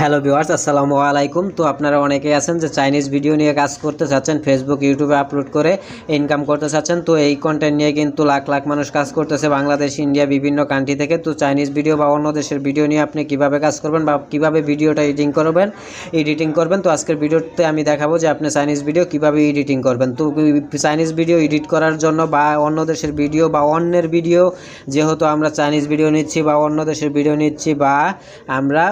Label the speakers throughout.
Speaker 1: Hello viewers, আসসালামু আলাইকুম। তো আপনারা অনেকেই আছেন যে চাইনিজ ভিডিও নিয়ে কাজ করতে চাচ্ছেন ফেসবুক ইউটিউবে আপলোড করে ইনকাম করতে চাচ্ছেন। তো এই কন্টেন্ট নিয়ে কিন্তু লাখ লাখ মানুষ কাজ করতেছে বাংলাদেশ, ইন্ডিয়া, বিভিন্ন কান্ট্রি থেকে। তো চাইনিজ ভিডিও বা অন্য দেশের ভিডিও নিয়ে আপনি কীভাবে কাজ করবেন বা কীভাবে ভিডিওটা এডিটিং করবেন এডিটিং করবেন? তো আজকের ভিডিওতে আমি দেখাবো যে আপনি চাইনিজ ভিডিও কীভাবে এডিটিং করবেন। তো চাইনিজ ভিডিও এডিট করার জন্য বা অন্য দেশের ভিডিও বা অন্যের ভিডিও, যেহেতু আমরা চাইনিজ ভিডিও নিচ্ছি বা অন্য দেশের ভিডিও নিচ্ছি বা আমরা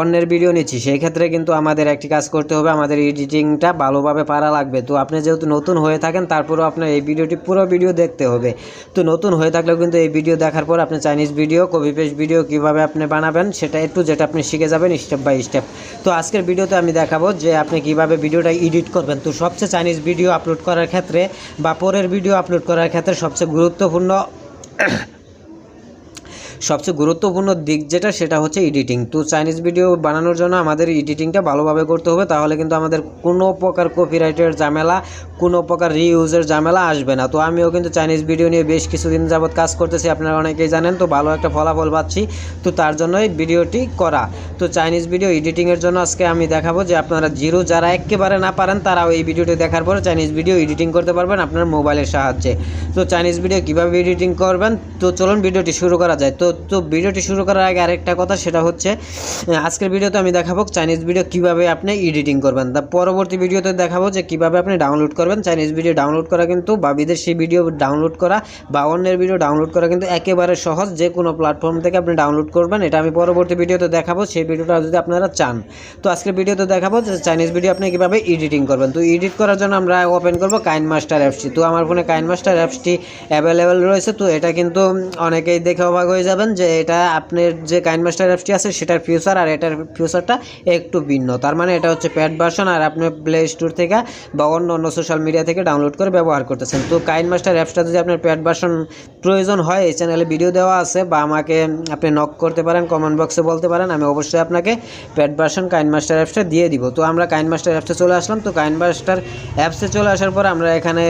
Speaker 1: অন্যের ভিডিও নিচ্ছি সেই ক্ষেত্রে কিন্তু আমাদের একটি কাজ করতে হবে, আমাদের এডিটিংটা ভালোভাবে পারা লাগবে। তো আপনি যেহেতু নতুন হয়ে থাকেন, তারপরেও আপনার এই ভিডিওটি পুরো ভিডিও দেখতে হবে। তো নতুন হয়ে থাকলেও কিন্তু এই ভিডিও দেখার পর আপনি Chinese video copy paste video কীভাবে আপনি বানাবেন, সেটা একটু যেটা আপনি শিখে যাবেন স্টেপ বাই স্টেপ তো আজকের ভিডিওতে আমি দেখাবো যে আপনি কীভাবে ভিডিওটা এডিট করবেন। তো সবচেয়ে চাইনিজ ভিডিও আপলোড করার ক্ষেত্রে বা পরের ভিডিও আপলোড করার ক্ষেত্রে সবচেয়ে গুরুত্বপূর্ণ সবচেয়ে গুরুত্বপূর্ণ দিক যেটা, সেটা হচ্ছে এডিটিং তো চাইনিজ ভিডিও বানানোর জন্য আমাদের এডিটিংটা ভালোভাবে করতে হবে, তাহলে কিন্তু আমাদের কোনো প্রকার কপিরাইটের ঝামেলা, কোনো প্রকার রিউজের ঝামেলা আসবে না। তো আমিও কিন্তু চাইনিজ ভিডিও নিয়ে বেশ কিছুদিন যাবৎ কাজ করতেছি, আপনারা অনেকেই জানেন, তো ভালো একটা ফলাফল পাচ্ছি। তো তার জন্যই ভিডিওটি করা। তো চাইনিজ ভিডিও এডিটিংয়ের জন্য আজকে আমি দেখাবো যে আপনারা জিরো যারা একেবারে না পারেন, তারাও এই ভিডিওটি দেখার পরে চাইনিজ ভিডিও এডিটিং করতে পারবেন আপনার মোবাইলের সাহায্যে। তো চাইনিজ ভিডিও কীভাবে এডিটিং করবেন? তো চলুন ভিডিওটি শুরু করা যায়। তো তো ভিডিওটি শুরু করার আগে আরেকটা কথা, সেটা হচ্ছে আজকের ভিডিওতে আমি দেখাবো চাইনিজ ভিডিও কীভাবে আপনি এডিটিং করবেন। তা পরবর্তী ভিডিওতে দেখাবো যে কীভাবে আপনি ডাউনলোড করবেন। চাইনিজ ভিডিও ডাউনলোড করা কিন্তু বা বিদেশি ভিডিও ডাউনলোড করা বা অন্যের ভিডিও ডাউনলোড করা কিন্তু একেবারে সহজ। যে কোনো প্ল্যাটফর্ম থেকে আপনি ডাউনলোড করবেন, এটা আমি পরবর্তী ভিডিওতে দেখাবো, সেই ভিডিওটা যদি আপনারা চান। তো আজকের ভিডিওতে দেখাবো যে চাইনিজ ভিডিও আপনি কীভাবে এডিটিং করবেন। তো এডিট করার জন্য আমরা ওপেন করব কাইন মাস্টার অ্যাপসটি তো আমার ফোনে কাইন মাস্টার অ্যাপসটি অ্যাভেলেবেল রয়েছে। তো এটা কিন্তু অনেকেই দেখে অবাক হয়ে যাবেন যে এটা আপনার যে কাইন মাস্টার অ্যাপসটি আছে, সেটার ফিউচার আর এটার ফিউচারটা একটু ভিন্ন। তার মানে এটা হচ্ছে প্যাড ভার্সন আর আপনি প্লে স্টোর থেকে বা অন্য অন্য সোশ্যাল মিডিয়া থেকে ডাউনলোড করে ব্যবহার করতেছেন। তো কাইন মাস্টার অ্যাপসটা যদি আপনার প্যাড ভার্সন প্রয়োজন হয়, এই চ্যানেলে ভিডিও দেওয়া আছে বা আমাকে আপনি নক করতে পারেন কমেন্ট বক্সে বলতে পারেন, আমি অবশ্যই আপনাকে প্যাড ভার্সন কাইন মাস্টার অ্যাপসটা দিয়ে দিব। তো আমরা কাইন মাস্টার অ্যাপসে চলে আসলাম। তো কাইন মাস্টার অ্যাপসে চলে আসার পর আমরা এখানে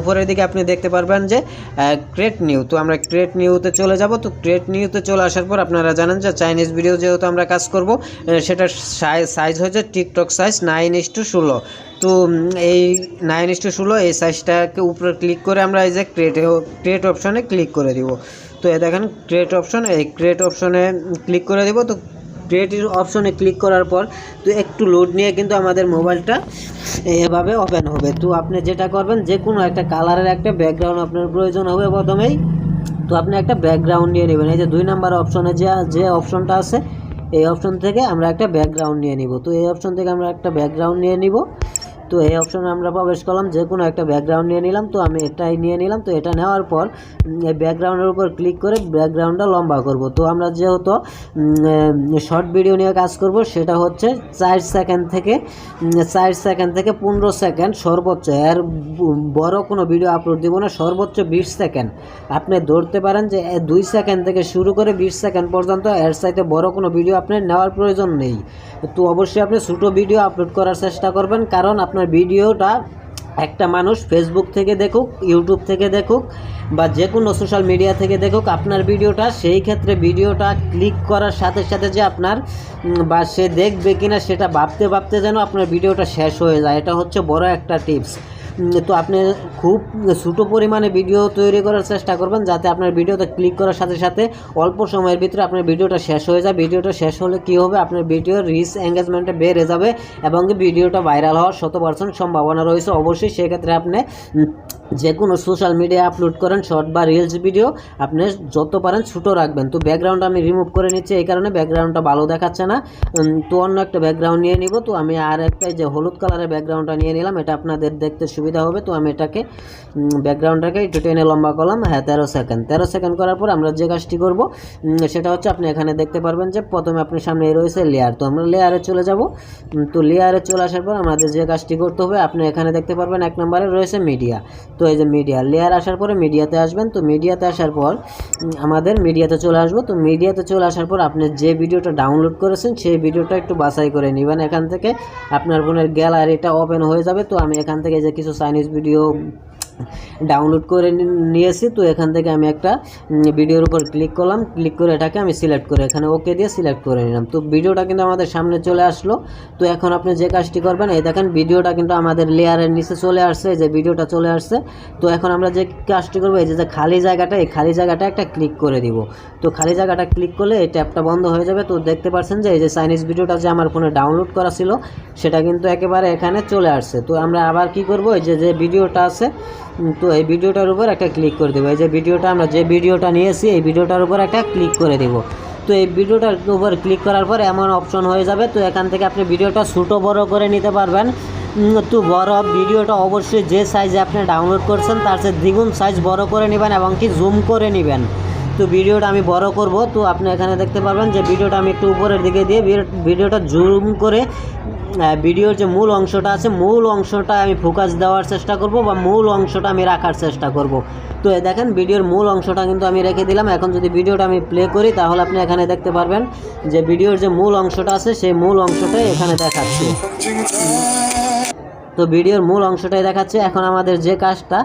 Speaker 1: উপরের দিকে আপনি দেখতে পারবেন যে ক্রেট নিউ তো আমরা ক্রেট নিউতে চলে যাব। তো ক্রিয়েট নিউতে চলে আসার পর আপনারা জানেন যে চাইনিজ ভিডিও যেহেতু আমরা কাজ করব সেটার সাইজ হয়েছে TikTok size nine is to ষোলো। তো এই নাইন ইস টু ষোলো, এই সাইজটাকে উপরে ক্লিক করে আমরা এই যে ক্রিয়েট ক্রিয়েট অপশনে ক্লিক করে দিব। তো এ দেখেন ক্রিয়েট অপশন এই ক্রিয়েট অপশনে ক্লিক করে দিব। তো ক্রিয়েটিভ অপশনে ক্লিক করার পর, তো একটু লোড নিয়ে কিন্তু আমাদের মোবাইলটা এভাবে ওপেন হবে। তো আপনি যেটা করবেন, যে কোনো একটা কালারের একটা ব্যাকগ্রাউন্ড আপনার প্রয়োজন হবে প্রথমেই। তো আপনি একটা ব্যাকগ্রাউন্ড নিয়ে নেবেন। এই যে দুই নাম্বার অপশনে যে যে অপশনটা আছে, এই অপশন থেকে আমরা একটা ব্যাকগ্রাউন্ড নিয়ে নিব। তো এই অপশন থেকে আমরা একটা ব্যাকগ্রাউন্ড নিয়ে নিব। তো এই অপশনে আমরা প্রবেশ করলাম, যে কোনো একটা ব্যাকগ্রাউন্ড নিয়ে নিলাম, তো আমি এটাই নিয়ে নিলাম, তো এটা নেওয়ার পর এই ব্যাকগ্রাউন্ডের উপর ক্লিক করে ব্যাকগ্রাউন্ডটা লম্বা করব। তো আমরা যেহেতু শর্ট ভিডিও নিয়ে কাজ করব, সেটা হচ্ছে চার সেকেন্ড থেকে চার সেকেন্ড থেকে পনেরো সেকেন্ড সর্বোচ্চ। এর বড় কোনো ভিডিও আপলোড দিব না, সর্বোচ্চ বিশ সেকেন্ড আপনি ধরতে পারেন যে দুই সেকেন্ড থেকে শুরু করে বিশ সেকেন্ড পর্যন্ত এর সাইতে বড় কোনো ভিডিও আপনার নেওয়ার প্রয়োজন নেই। তো অবশ্যই আপনি ছোটো ভিডিও আপলোড করার চেষ্টা করবেন, কারণ আপনার ভিডিওটা একটা মানুষ ফেসবুক থেকে দেখুক ইউটিউব থেকে দেখুক, বা যে কোনো সোশ্যাল মিডিয়া থেকে দেখুক, আপনার ভিডিওটা, সেই ক্ষেত্রে ভিডিওটা ক্লিক করার সাথে সাথে যে আপনার বা সে দেখবে কিনা সেটা ভাবতে ভাবতে যেন আপনার ভিডিওটা শেষ হয়ে যায়। এটা হচ্ছে বড় একটা টিপস তো আপনি খুব ছোটো পরিমাণে ভিডিও তৈরি করার চেষ্টা করবেন, যাতে আপনার ভিডিওতে ক্লিক করার সাথে সাথে অল্প সময়ের ভিতরে আপনার ভিডিওটা শেষ হয়ে যায়। ভিডিওটা শেষ হলে কী হবে? আপনার ভিডিওর রিচ এঙ্গেজমেন্টে বেড়ে যাবে এবং ভিডিওটা ভাইরাল হওয়ার শত পার্সেন্ট সম্ভাবনা রয়েছে। অবশ্যই সেক্ষেত্রে আপনি যে কোনো সোশ্যাল মিডিয়া আপলোড করেন শর্ট বা রিলস ভিডিও আপনি যত পারেন ছোটো রাখবেন। তো ব্যাকগ্রাউন্ড আমি রিমুভ করে নিচ্ছি এই কারণে ব্যাকগ্রাউন্ডটা ভালো দেখাচ্ছে না। তো অন্য একটা ব্যাকগ্রাউন্ড নিয়ে নিব। তো আমি আর একটা যে হলুদ কালারের ব্যাকগ্রাউন্ডটা নিয়ে নিলাম। এটা আপনাদের দেখতে সুবিধা হবে, তো আমি এটাকে ব্যাকগ্রাউন্ডটাকে একটু টেনে লম্বা করলাম। হ্যাঁ তেরো সেকেন্ড তেরো সেকেন্ড করার পর আমরা যে কাজটি করব সেটা হচ্ছে আপনি এখানে দেখতে পারবেন যে প্রথমে আপনার সামনে রয়েছে লেয়ার তো আমরা লেয়ারে চলে যাব। তো লেয়ারে চলে আসার পর আমাদের যে কাজটি করতে হবে, আপনি এখানে দেখতে পারবেন এক নম্বরে রয়েছে মিডিয়া তো এই যে মিডিয়া লেয়ার আসার পরে মিডিয়াতে আসবেন। তো মিডিয়াতে আসার পর আমাদের মিডিয়াতে চলে আসব। তো মিডিয়াতে চলে আসার পর আপনি যে ভিডিওটা ডাউনলোড করেছেন, সেই ভিডিওটা একটু বাছাই করে নেবেন। এখান থেকে আপনার ফোনের গ্যালারিটা ওপেন হয়ে যাবে। তো আমি এখান থেকে যে কিছু চাইনিজ ভিডিও ডাউনলোড করে নিয়েছি। তো এখান থেকে আমি একটা ভিডিওর উপর ক্লিক করলাম। ক্লিক করে এটাকে আমি সিলেক্ট করে এখানে ওকে দিয়ে সিলেক্ট করে নিলাম। তো ভিডিওটা কিন্তু আমাদের সামনে চলে আসলো। তো এখন আপনি যে কাজটি করবেন, এই দেখেন ভিডিওটা কিন্তু আমাদের লেয়ারের নিচে চলে আসছে। যে ভিডিওটা চলে আসছে। তো এখন আমরা যে কাজটি করব, এই যে খালি জায়গাটা, এই খালি জায়গাটা একটা ক্লিক করে দিব। তো খালি জায়গাটা ক্লিক করলে এই ট্যাবটা বন্ধ হয়ে যাবে। তো দেখতে পাচ্ছেন যে, এই যে চাইনিজ ভিডিওটা যে আমার ফোনে ডাউনলোড করা ছিল, সেটা কিন্তু একেবারে এখানে চলে আসছে। তো আমরা আবার কি করব, এই যে যে ভিডিওটা আছে তো এই ভিডিওটার উপর একটা ক্লিক করে দেবো। এই যে ভিডিওটা আমরা যে ভিডিওটা নিয়েছি, এই ভিডিওটার উপর একটা ক্লিক করে দেব। তো এই ভিডিওটার উপর ক্লিক করার পর এমন অপশন হয়ে যাবে, তো এখান থেকে আপনি ভিডিওটা ছোটো বড় করে নিতে পারবেন। তো বড় ভিডিওটা অবশ্যই যে সাইজে আপনি ডাউনলোড করছেন, তার চেয়ে দ্বিগুণ সাইজ বড় করে নেবেন এবং কি জুম করে নেবেন। তো ভিডিওটা আমি বড় করব, তো আপনি এখানে দেখতে পারবেন যে ভিডিওটা আমি একটু উপরের দিকে দিয়ে, ভিডিওটা জুম করে ভিডিওর যে মূল অংশটা আছে, মূল অংশটা আমি ফোকাস দেওয়ার চেষ্টা করব বা মূল অংশটা আমি রাখার চেষ্টা করব। তো দেখেন, ভিডিওর মূল অংশটা কিন্তু আমি রেখে দিলাম। এখন যদি ভিডিওটা আমি প্লে করি, তাহলে আপনি এখানে দেখতে পারবেন যে ভিডিওর যে মূল অংশটা আছে, সেই মূল অংশটাই এখানে দেখাচ্ছে। তো ভিডিওর মূল অংশটাই দেখাচ্ছে। এখন আমাদের যে কাজটা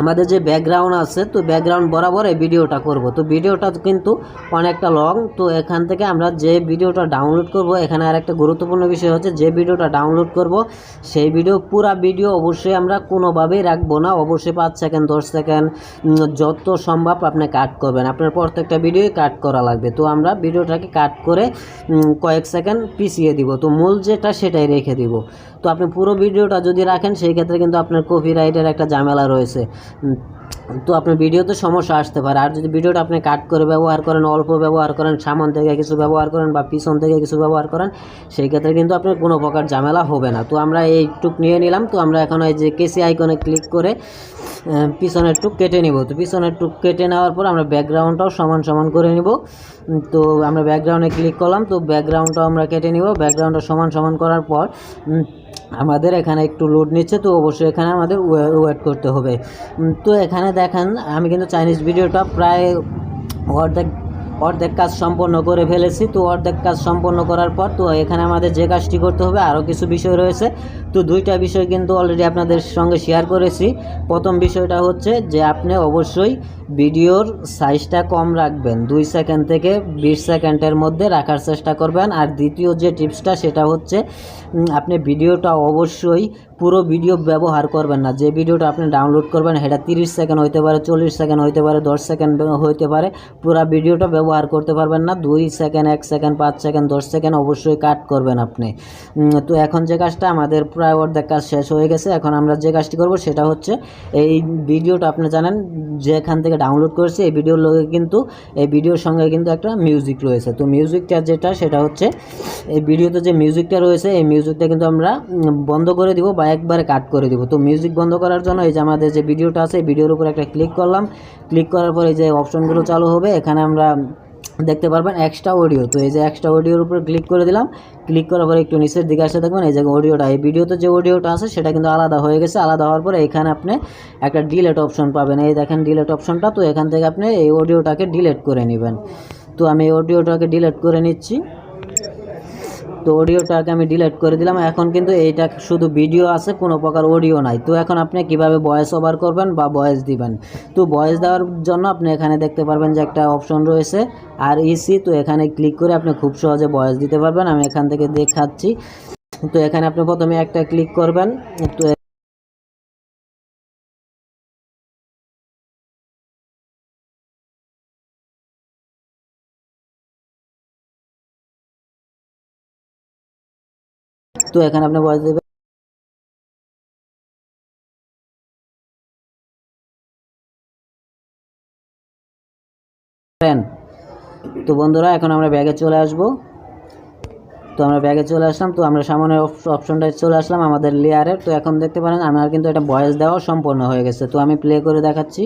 Speaker 1: আমাদের যে ব্যাকগ্রাউন্ড আছে, তো ব্যাকগ্রাউন্ড বরাবর এই ভিডিওটা করব। তো ভিডিওটা কিন্তু অনেকটা লং তো এখান থেকে আমরা যে ভিডিওটা ডাউনলোড করব, এখানে আর একটা গুরুত্বপূর্ণ বিষয় হচ্ছে যে ভিডিওটা ডাউনলোড করব, সেই ভিডিও, পুরা ভিডিও অবশ্যই আমরা কোনোভাবেই রাখব না। অবশ্যই পাঁচ সেকেন্ড দশ সেকেন্ড যত সম্ভব আপনি কাট করবেন। আপনার প্রত্যেকটা ভিডিওই কাট করা লাগবে। তো আমরা ভিডিওটাকে কাট করে কয়েক সেকেন্ড পিছিয়ে দিব। তো মূল যেটা সেটাই রেখে দিব। তো আপনি পুরো ভিডিওটা যদি রাখেন সেই ক্ষেত্রে কিন্তু আপনার কপিরাইটের একটা ঝামেলা রয়েছে। তো আপনার ভিডিওতে সমস্যা আসতে পারে। আর যদি ভিডিওটা আপনি কাট করে ব্যবহার করেন, অল্প ব্যবহার করেন, সামন থেকে কিছু ব্যবহার করেন বা পিছন থেকে কিছু ব্যবহার করেন সেই ক্ষেত্রে কিন্তু আপনার কোনো প্রকার ঝামেলা হবে না। তো আমরা এইটুক নিয়ে নিলাম। তো আমরা এখন এই যে কেসি আইকনে ক্লিক করে পিছনের টুক কেটে নিব। তো পিছনের টুক কেটে নেওয়ার পর আমরা ব্যাকগ্রাউন্ডটাও সমান সমান করে নিব। তো আমরা ব্যাকগ্রাউন্ডে ক্লিক করলাম। তো ব্যাকগ্রাউন্ডটাও আমরা কেটে নিব। ব্যাকগ্রাউন্ডটা সমান সমান করার পর আমাদের এখানে একটু লোড নিচ্ছে, তো অবশ্যই এখানে আমাদের ওয়েট করতে হবে। তো এখানে দেখেন, আমি কিন্তু চাইনিজ ভিডিওটা প্রায় অর্ধেক অর্ধেক কাজ সম্পন্ন করে ফেলেছি। তো অর্ধেক কাজ সম্পন্ন করার পর তো এখানে আমাদের যে কাজটি করতে হবে, আরও কিছু বিষয় রয়েছে। তো দুইটা বিষয় কিন্তু অলরেডি আপনাদের সঙ্গে শেয়ার করেছি। প্রথম বিষয়টা হচ্ছে যে আপনি অবশ্যই ভিডিওর সাইজটা কম রাখবেন। দুই সেকেন্ড থেকে বিশ সেকেন্ডের মধ্যে রাখার চেষ্টা করবেন। আর দ্বিতীয় যে টিপসটা সেটা হচ্ছে আপনি ভিডিওটা অবশ্যই পুরো ভিডিও ব্যবহার করবেন না। যে ভিডিওটা আপনি ডাউনলোড করবেন, সেটা তিরিশ সেকেন্ড হইতে পারে, চল্লিশ সেকেন্ড হইতে পারে, দশ সেকেন্ড হইতে পারে, পুরো ভিডিওটা ব্যবহার করতে পারবেন না। দুই সেকেন্ড এক সেকেন্ড পাঁচ সেকেন্ড দশ সেকেন্ড অবশ্যই কাট করবেন আপনি। তো এখন যে কাজটা, আমাদের প্রায় অর্ধেক কাজ শেষ হয়ে গেছে। এখন আমরা যে কাজটি করব সেটা হচ্ছে এই ভিডিওটা আপনি জানেন, যেখান থেকে ডাউনলোড করেছি, এই ভিডিওর লগে কিন্তু, এই ভিডিওর সঙ্গে কিন্তু একটা মিউজিক রয়েছে। তো মিউজিকটা যেটা, সেটা হচ্ছে এই ভিডিওতে যে মিউজিকটা রয়েছে, এই মিউজিকটা কিন্তু আমরা বন্ধ করে দিব বা একবারে কাট করে দিব। তো মিউজিক বন্ধ করার জন্য এই যে আমাদের যে ভিডিওটা আছে, এই ভিডিওর উপর একটা ক্লিক করলাম। ক্লিক করার পর এই যে অপশনগুলো চালু হবে। এখানে আমরা দেখতে পারবেন এক্সট্রা অডিও তো এই যে এক্সট্রা অডিওর উপর ক্লিক করে দিলাম। ক্লিক করার পরে একটু নিচের দিকে আসলে দেখবেন এই যে অডিওটা এই ভিডিওতে যে অডিওটা আছে, সেটা কিন্তু আলাদা হয়ে গেছে। আলাদা হওয়ার পরে এখানে আপনি একটা ডিলেট অপশন পাবেন। এই দেখেন ডিলেট অপশনটা তো এখান থেকে আপনি এই অডিওটাকে ডিলেট করে নেবেন। তো আমি এই অডিওটাকে ডিলেট করে নিচ্ছি। তো অডিওটাকে আমি ডিলিট করে দিলাম। এখন কিন্তু এইটা শুধু ভিডিও আছে, কোনো প্রকার অডিও নাই। তো এখন আপনি কীভাবে ভয়েস ওভার করবেন বা ভয়েস দিবেন? তো ভয়েস দেওয়ার জন্য আপনি এখানে দেখতে পারবেন যে একটা অপশন রয়েছে আর ইসি তো এখানে ক্লিক করে আপনি খুব সহজে ভয়েস দিতে পারবেন। আমি এখান থেকে দেখাচ্ছি। তো এখানে আপনি প্রথমে একটা ক্লিক করবেন। তো তো এখানে আপনি ভয়েস দেবেন। তো বন্ধুরা, এখন আমরা ব্যাগে চলে আসব। তো আমরা ব্যাগে চলে আসলাম। তো আমরা সামনের অপশনটায় চলে আসলাম আমাদের লেয়ারের তো এখন দেখতে পারেন, আমার কিন্তু এটা ভয়েস দেওয়া সম্পূর্ণ হয়ে গেছে। তো আমি প্লে করে দেখাচ্ছি।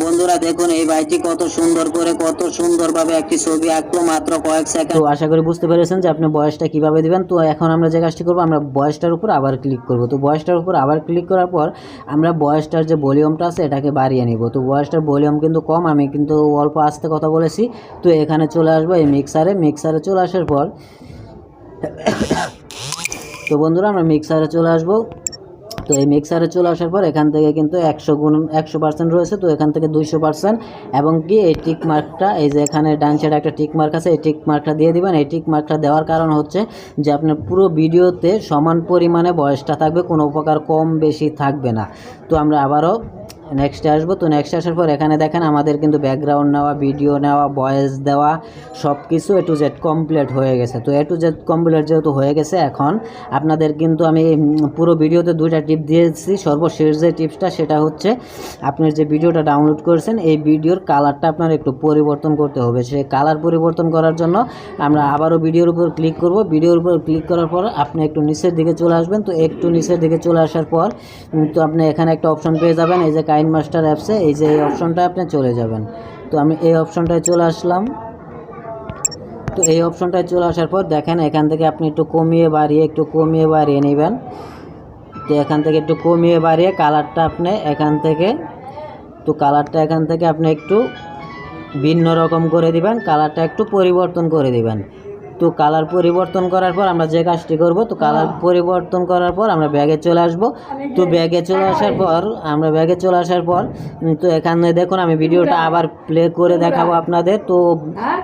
Speaker 1: বন্ধুরা দেখুন, এই ভাইটি কত সুন্দর করে, কত সুন্দরভাবে একটি ছবি আঁকলো মাত্র কয়েক সেকেন্ড। তো আশা করি বুঝতে পেরেছেন যে আপনি বয়সটা কীভাবে দিবেন। তো এখন আমরা যে কাজটি করব, আমরা বয়সটার উপর আবার ক্লিক করব। তো বয়সটার উপর আবার ক্লিক করার পর আমরা বয়সটার যে ভলিউমটা আছে, এটাকে বাড়িয়ে নিব। তো বয়সটার ভলিউম কিন্তু কম, আমি কিন্তু অল্প আস্তে কথা বলেছি। তো এখানে চলে আসব এই মিক্সারে মিক্সারে চলে আসার পর, তো বন্ধুরা আমরা মিক্সারে চলে আসব। তো এই মিক্সারে চলে আসার পর এখান থেকে কিন্তু একশো গুণ, একশো পার্সেন্ট রয়েছে, তো এখান থেকে দুইশো পার্সেন্ট এবং কি এই টিক মার্কটা এই যে এখানে ডান সাইডে একটা টিক মার্ক আছে, এই টিক মার্কটা দিয়ে দিবেন। এই টিক মার্কটা দেওয়ার কারণ হচ্ছে যে আপনার পুরো ভিডিওতে সমান পরিমাণে বয়সটা থাকবে, কোনো উপকার কম বেশি থাকবে না। তো আমরা আবারও নেক্সটে আসব। তো নেক্সট আসার পর এখানে দেখেন আমাদের কিন্তু ব্যাকগ্রাউন্ড নেওয়া ভিডিও নেওয়া ভয়েস দেওয়া সব কিছু এ টু জেড কমপ্লিট হয়ে গেছে। তো এ টু জেড কমপ্লিট যেহেতু হয়ে গেছে, এখন আপনাদের কিন্তু আমি পুরো ভিডিওতে দুইটা টিপ দিয়েছি। সর্বশেষ যে টিপসটা সেটা হচ্ছে, আপনি যে ভিডিওটা ডাউনলোড করেছেন, এই ভিডিওর কালারটা আপনার একটু পরিবর্তন করতে হবে। সেই কালার পরিবর্তন করার জন্য আমরা আবারও ভিডিওর উপর ক্লিক করব। ভিডিওর উপর ক্লিক করার পর আপনি একটু নিচের দিকে চলে আসবেন। তো একটু নিচের দিকে চলে আসার পর তো আপনি এখানে একটা অপশন পেয়ে যাবেন, এই যে কাইন মাস্টার অ্যাপসে এই যে এই অপশনটা আপনি চলে যাবেন। তো আমি এই অপশনটায় চলে আসলাম। তো এই অপশনটায় চলে আসার পর দেখেন, এখান থেকে আপনি একটু কমিয়ে বাড়িয়ে, একটু কমিয়ে বাড়িয়ে নেবেন। তো এখান থেকে একটু কমিয়ে বাড়িয়ে কালারটা আপনি এখান থেকে, তো কালারটা এখান থেকে আপনি একটু ভিন্ন রকম করে দিবেন কালারটা একটু পরিবর্তন করে দিবেন। তো কালার পরিবর্তন করার পর আমরা যে কাজটি করব তো কালার পরিবর্তন করার পর আমরা ব্যাগে চলে আসব। তো ব্যাগে চলে আসার পর আমরা ব্যাগে চলে আসার পর তো এখানে দেখুন আমি ভিডিওটা আবার প্লে করে দেখাবো আপনাদের। তো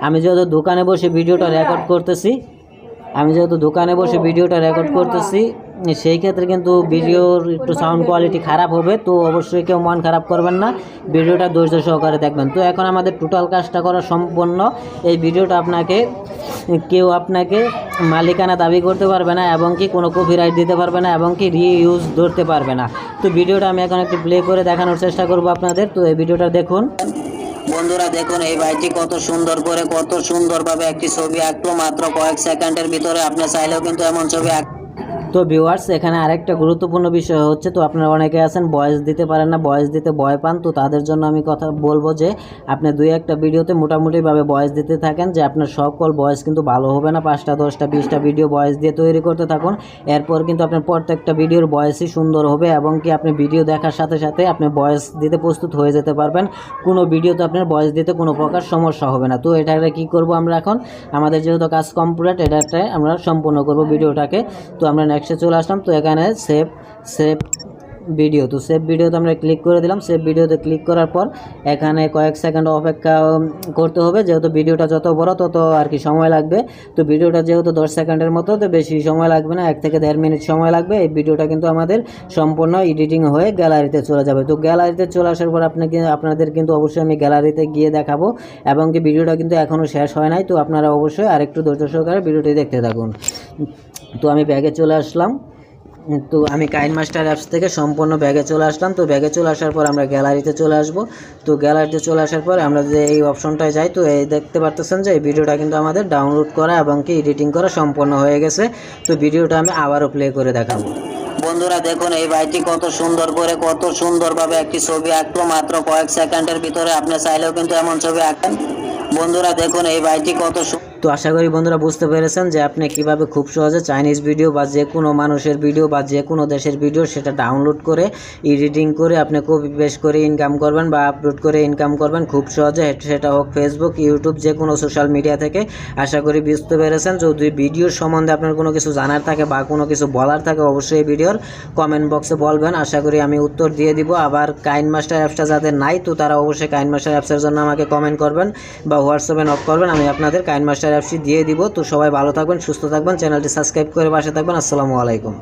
Speaker 1: আমি যেহেতু দোকানে বসে ভিডিওটা রেকর্ড করতেছি আমি যেহেতু দোকানে বসে ভিডিওটা রেকর্ড করতেছি সেই ক্ষেত্রে কিন্তু ভিডিওর একটু সাউন্ড কোয়ালিটি খারাপ হবে, তো অবশ্যই কেউ মন খারাপ করবেন না। ভিডিওটা ধৈর্য সহকারে দেখবেন। তো এখন আমাদের টোটাল কাজটা করা সম্পন্ন। এই ভিডিওটা আপনাকে, কেউ আপনাকে মালিকানা দাবি করতে পারবে না এবং কি কোনো কপিরাইট দিতে পারবে না এবং কি রিইউজ ধরতে পারবে না। তো ভিডিওটা আমি এখন একটু প্লে করে দেখানোর চেষ্টা করব আপনাদের। তো এই ভিডিওটা দেখুন। বন্ধুরা দেখুন, এই ভাইটি কত সুন্দর করে, কত সুন্দরভাবে একটি ছবি আঁকলো মাত্র কয়েক সেকেন্ডের ভিতরে। আপনি চাইলেও কিন্তু এমন ছবি আঁক তো ভিউয়ার্স এখানে আরেকটা গুরুত্বপূর্ণ বিষয় হচ্ছে, তো আপনারা অনেকে আছেন, বয়স দিতে পারেন না, বয়স দিতে ভয় পান, তো তাদের জন্য আমি কথা বলব যে, আপনি দুই একটা ভিডিওতে মোটামুটিভাবে ভয়েস দিতে থাকেন, যে আপনার সকল বয়স কিন্তু ভালো হবে না, পাঁচটা, দশটা, বিশটা ভিডিও ভয়েস দিয়ে তৈরি করতে থাকুন। এরপর কিন্তু আপনার প্রত্যেকটা ভিডিওর বয়সই সুন্দর হবে এবং কি আপনি ভিডিও দেখার সাথে সাথে আপনি বয়স দিতে প্রস্তুত হয়ে যেতে পারবেন। কোনো ভিডিওতে আপনার বয়স দিতে কোনো প্রকার সমস্যা হবে না। তো এটাকে কি করব আমরা এখন? আমাদের যেহেতু কাজ কমপ্লিট এটাতে আমরা সম্পূর্ণ করব ভিডিওটাকে। তো আমরা নেক্সটে চলে আসলাম, তো এখানে সেভ সেভ ভিডিও তো সেভ ভিডিওতে আমরা ক্লিক করে দিলাম সেভ ভিডিওতে ক্লিক করার পর এখানে কয়েক সেকেন্ড অপেক্ষা করতে হবে। যেহেতু ভিডিওটা যত বড়, তত আর কি সময় লাগবে। তো ভিডিওটা যেহেতু দশ সেকেন্ডের মতো, তো বেশি সময় লাগবে না, এক থেকে দেড় মিনিট সময় লাগবে। এই ভিডিওটা কিন্তু আমাদের সম্পূর্ণ এডিটিং হয়ে গ্যালারিতে চলে যাবে। তো গ্যালারিতে চলে আসার পর আপনাকে, আপনাদের কিন্তু অবশ্যই আমি গ্যালারিতে গিয়ে দেখাবো, এবং কি ভিডিওটা কিন্তু এখনও শেষ হয় নাই। তো আপনারা অবশ্যই আরেকটু ধৈর্য সহকারে ভিডিওটি দেখতে থাকুন। তো আমি ব্যাগে চলে আসলাম। তো আমি কাইন মাস্টার অ্যাপস থেকে সম্পূর্ণ ব্যাগে চলে আসলাম। তো ব্যাগে চলে আসার পর আমরা গ্যালারিতে চলে আসব। তো গ্যালারিতে চলে আসার পর আমরা যে এই অপশনটায় যাই, তো এই দেখতে পারতেছেন যে এই ভিডিওটা কিন্তু আমাদের ডাউনলোড করা এবং কি এডিটিং করা সম্পূর্ণ হয়ে গেছে। তো ভিডিওটা আমি আবারও প্লে করে দেখাবো। বন্ধুরা, দেখুন এই ভাইটি কত সুন্দর করে, কত সুন্দরভাবে একটি ছবি আঁকলো মাত্র কয়েক সেকেন্ডের ভিতরে। আপনি চাইলেও কিন্তু এমন ছবি আঁকেন। বন্ধুরা, দেখুন এই ভাইটি কত সু- তো আশা করি বন্ধুরা বুঝতে পেরেছেন যে আপনি কীভাবে খুব সহজে চাইনিজ ভিডিও বা যে কোনো মানুষের ভিডিও বা যে কোনো দেশের ভিডিও সেটা ডাউনলোড করে এডিটিং করে আপনি কপি পেস্ট করে ইনকাম করবেন বা আপলোড করে ইনকাম করবেন খুব সহজে। সেটা হোক ফেসবুক ইউটিউব যে কোনো সোশ্যাল মিডিয়া থেকে। আশা করি বুঝতে পেরেছেন। যদি ভিডিওর সম্বন্ধে আপনার কোনো কিছু জানার থাকে বা কোনো কিছু বলার থাকে অবশ্যই ভিডিওর কমেন্ট বক্সে বলবেন। আশা করি আমি উত্তর দিয়ে দিব। আবার কাইন মাস্টার অ্যাপসটা যাদের নাই, তো তারা অবশ্যই কাইন মাস্টার অ্যাপসের জন্য আমাকে কমেন্ট করবেন বা হোয়াটসঅ্যাপে নক করবেন। আমি আপনাদের কাইন মাস্টার অ্যাপসটি দিয়ে দিব তো সবাই ভালো থাকবেন সুস্থ থাকবেন চ্যানেলটি সাবস্ক্রাইব করে পাশে থাকবেন। আসসালামু আলাইকুম।